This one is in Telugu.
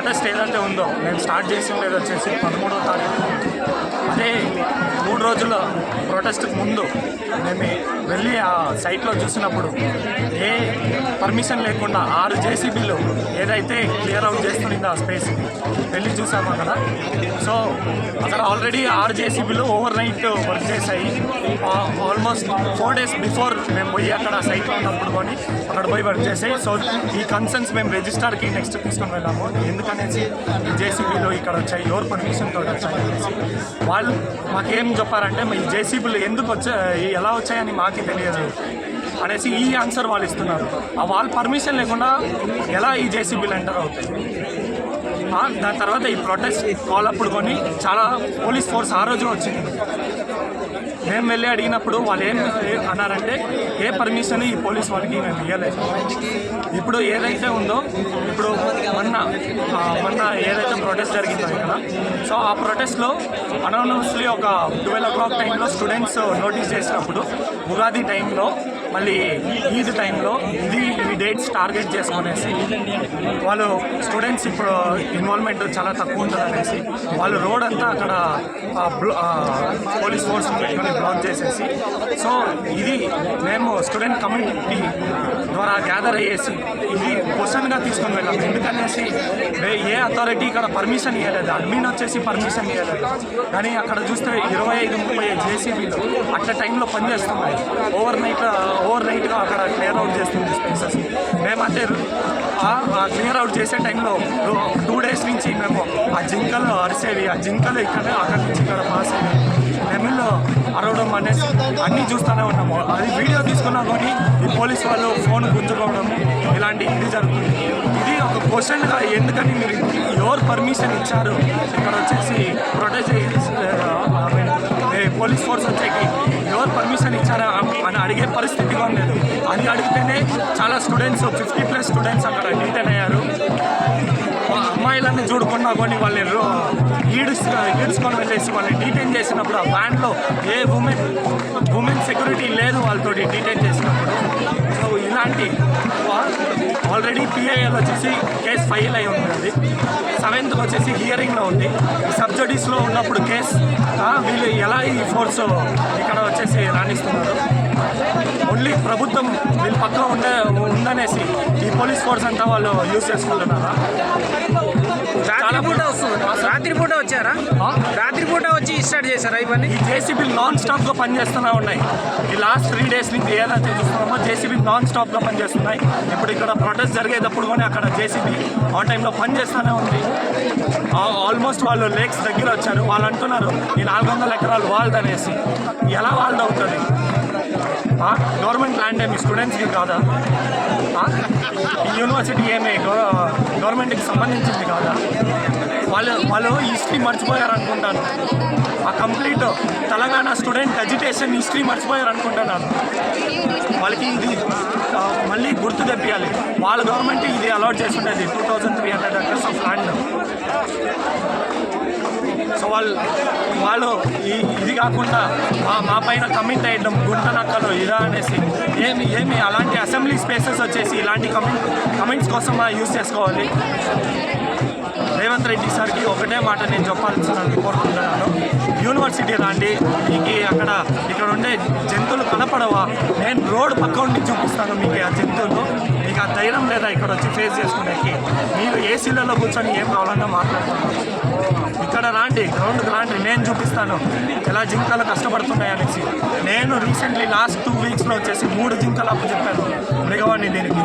ప్రొటెస్ట్ ఏదైతే ఉందో మేము స్టార్ట్ చేసి ఉండేది వచ్చేసి పదమూడవ తారీఖు. అదే మూడు రోజుల ప్రొటెస్ట్కి ముందు మేము వెళ్ళి ఆ సైట్లో చూసినప్పుడు ఏ పర్మిషన్ లేకుండా ఆరు జేసీబీలు ఏదైతే క్లియర్ అవుట్ చేస్తుందో ఆ స్పేస్ వెళ్ళి చూసాము అక్కడ సో అక్కడ ఆల్రెడీ ఆరు జేసీబీలు ఓవర్ నైట్ వర్క్ చేశాయి ఆల్మోస్ట్ ఫోర్ డేస్ బిఫోర్ మేము పోయి అక్కడ సైట్లో ఉన్నప్పుడు కొని అక్కడ పోయి వర్క్ చేసాయి. సో ఈ కన్సర్న్స్ మేము రిజిస్టర్కి నెక్స్ట్ తీసుకొని వెళ్ళాము. ఎందుకనేసి ఈ ఇక్కడ వచ్చాయి ఎవరు పర్మిషన్ తోటి వచ్చాయి అనేసి వాళ్ళు మాకేం చెప్పారంటే ఈ జేసీబీలు ఎందుకు వచ్చాయి ఎలా వచ్చాయని మాకు తెలియదు అనేసి ఈ ఆన్సర్ వాళ్ళు ఇస్తున్నారు. ఆ వాళ్ళు పర్మిషన్ లేకుండా ఎలా ఈ జేసీబీలు ఎంటర్ అవుతాయి? దాని తర్వాత ఈ ప్రొటెస్ట్ కాల్ అప్పుడు కొని చాలా పోలీస్ ఫోర్స్ ఆ రోజు వచ్చింది. మేము వెళ్ళి అడిగినప్పుడు వాళ్ళు ఏం అన్నారంటే ఏ పర్మిషన్ ఈ పోలీస్ వాళ్ళకి మేము ఇవ్వలేదు ఇప్పుడు ఏదైతే ఉందో ఇప్పుడు మొన్న మొన్న ఏదైతే ప్రొటెస్ట్ జరిగిందో ఇక్కడ సో ఆ ప్రొటెస్ట్లో అనౌన్స్లీ ఒక ట్వెల్వ్ ఓ క్లాక్ టైంలో స్టూడెంట్స్ నోటీస్ చేసినప్పుడు ఉగాది టైంలో మళ్ళీ ఈద్ టైంలో ఇది ఈ డేట్స్ టార్గెట్ చేసుకునేసి వాళ్ళు స్టూడెంట్స్ ఇప్పుడు ఇన్వాల్వ్మెంట్ చాలా తక్కువ ఉంటుంది అనేసి వాళ్ళు రోడ్ అంతా అక్కడ పోలీస్ ఫోర్స్ పెట్టుకొని బ్లాక్ చేసేసి. సో ఇది మేము స్టూడెంట్ కమ్యూనిటీ ద్వారా గ్యాదర్ అయ్యేసి ఇది క్వశ్చన్గా తీసుకొని వెళ్ళాము ఎందుకనేసి ఏ- ఏ అథారిటీ ఇక్కడ పర్మిషన్ ఇవ్వలేదు అడ్మిన్ వచ్చేసి పర్మిషన్ ఇవ్వలేదు కానీ అక్కడ చూస్తే ఇరవై ఐదు ముప్పై జేసీబీలు అట్ల టైంలో పనిచేస్తున్నాయి. ఓవర్ నైట్ ఓవర్ నైట్గా అక్కడ క్లియర్ అవుట్ చేస్తుంది స్పేసెస్. అంటే క్లియర్ అవుట్ చేసే టైంలో టూ డేస్ నుంచి మేము ఆ జింకలు అరిసేవి ఆ జింకలు ఇక్కడ అక్కడి నుంచి ఇక్కడ పాస్ అయ్యాయి నెమిల్లో అరవడం అనేసి అన్నీ చూస్తూనే ఉన్నాము. అది వీడియో తీసుకున్నా కానీ ఈ పోలీస్ వాళ్ళు ఫోన్ గుంజుకోవడం ఇలాంటి ఇది జరుగుతుంది. ఇది ఒక క్వశ్చన్గా ఎందుకని మీరు ఎవరు పర్మిషన్ ఇచ్చారు? ఇక్కడ వచ్చేసి ప్రొటెక్ట్ పోలీస్ ఫోర్స్ వచ్చేకి ఎవరు పర్మిషన్ ఇచ్చారా అడిగే పరిస్థితి కూడా లేదు. అని అడిగితేనే చాలా స్టూడెంట్స్ ఫిఫ్టీ ప్లస్ స్టూడెంట్స్ అక్కడ డీటెయిన్ అయ్యారు. అమ్మాయిలన్నీ చూడకుండా కొన్ని వాళ్ళు రో- ఈడ్స్ ఈడ్చుకొని వెళ్ళేసి వాళ్ళని డీటైన్ చేసినప్పుడు ఆ వ్యాన్లో ఏ ఉమెన్ ఉమెన్ సెక్యూరిటీ లేదు వాళ్ళతో డీటైన్ చేసినప్పుడు. సో ఇలాంటి ఆల్రెడీ పిఐఎల్ వచ్చేసి కేసు ఫైల్ అయి ఉంది సెవెంత్ వచ్చేసి హియరింగ్లో ఉంది. సబ్జడీస్లో ఉన్నప్పుడు కేసు వీళ్ళు ఎలా ఈ ఫోర్స్ ఇక్కడ వచ్చేసి రాణిస్తున్నారు? ఓన్లీ ప్రభుత్వం వీళ్ళ పక్కన ఉండే ఉందనేసి ఈ పోలీస్ ఫోర్స్ అంతా వాళ్ళు యూజ్ చేసుకుంటున్నారా? చాలా పూట వస్తుంది రాత్రి పూట వచ్చారా? ఆ? రాత్రి పూట వచ్చి స్టార్ట్ చేశారా ఇవన్నీ జేసీబీ నాన్ స్టాప్గా పనిచేస్తూనే ఉన్నాయి. ఈ లాస్ట్ త్రీ డేస్ నుంచి ఏదైతే చూస్తున్నామో జేసీబీ నాన్ స్టాప్గా పనిచేస్తున్నాయి. ఇప్పుడు ఇక్కడ ప్రొటెస్ట్ జరిగేటప్పుడు కూడా అక్కడ జేసీబీ ఆన్ టైంలో పనిచేస్తూనే ఉంది. ఆ- ఆల్మోస్ట్ వాళ్ళు లేక్స్ దగ్గర వచ్చారు. వాళ్ళు అంటున్నారు ఈ నాలుగు వందల ఎకరాలు వాళ్ళదనేసి. ఎలా వాళ్ళది అవుతుంది ఆ? గవర్నమెంట్ ల్యాండ్ ఏమి స్టూడెంట్స్కి కాదా? ఆ? ఈ యూనివర్సిటీ ఏమి గవ- గవర్నమెంట్కి సంబంధించింది కాదా? వాళ్ళు వాళ్ళు హిస్టరీ మర్చిపోయారు అనుకుంటాను ఆ complete Telangana student education history మర్చిపోయారు అనుకుంటున్నాను వాళ్ళకి ఇది మళ్ళీ గుర్తు తెప్పియాలి. వాళ్ళ గవర్నమెంట్ ఇది అలాట్ చేస్తుంటుంది two thousand three hundred acres of land so వాళ్ళు వాళ్ళు ఈ ఇది కాకుండా మా పైన కమెంట్ అయ్యడం గుంట నక్కలు ఇదా అనేసి. ఏమి ఏమి అలాంటి అసెంబ్లీ స్పేసెస్ వచ్చేసి ఇలాంటి కమెంట్ కమెంట్స్ కోసం యూజ్ చేసుకోవాలి. రేవంత్ రెడ్డి సార్కి ఒకటే మాట నేను చెప్పాల్సిన కోరుకుంటున్నాను. యూనివర్సిటీ రాండి మీకు అక్కడ ఇక్కడ ఉండే జంతువులు కనపడవా? నేను రోడ్ పక్క ఉండి చూపిస్తాను మీకు ఆ జంతువులు. మీకు ఆ ధైర్యం లేదా ఇక్కడ వచ్చి ఫేస్ చేసుకునేకి? మీరు ఏసీలలో కూర్చొని ఏం కావాలన్నా మాట్లాడుతున్నారు ఇక్కడ రాండి గ్రౌండ్కి రాండి నేను చూపిస్తాను. ఎలా జింకలు కష్టపడుతున్నాయి అనేసి. నేను రీసెంట్లీ లాస్ట్ టూ వీక్స్లో వచ్చేసి మూడు జింకలు అప్పు చెప్పాను. మృగవాణి దీనికి.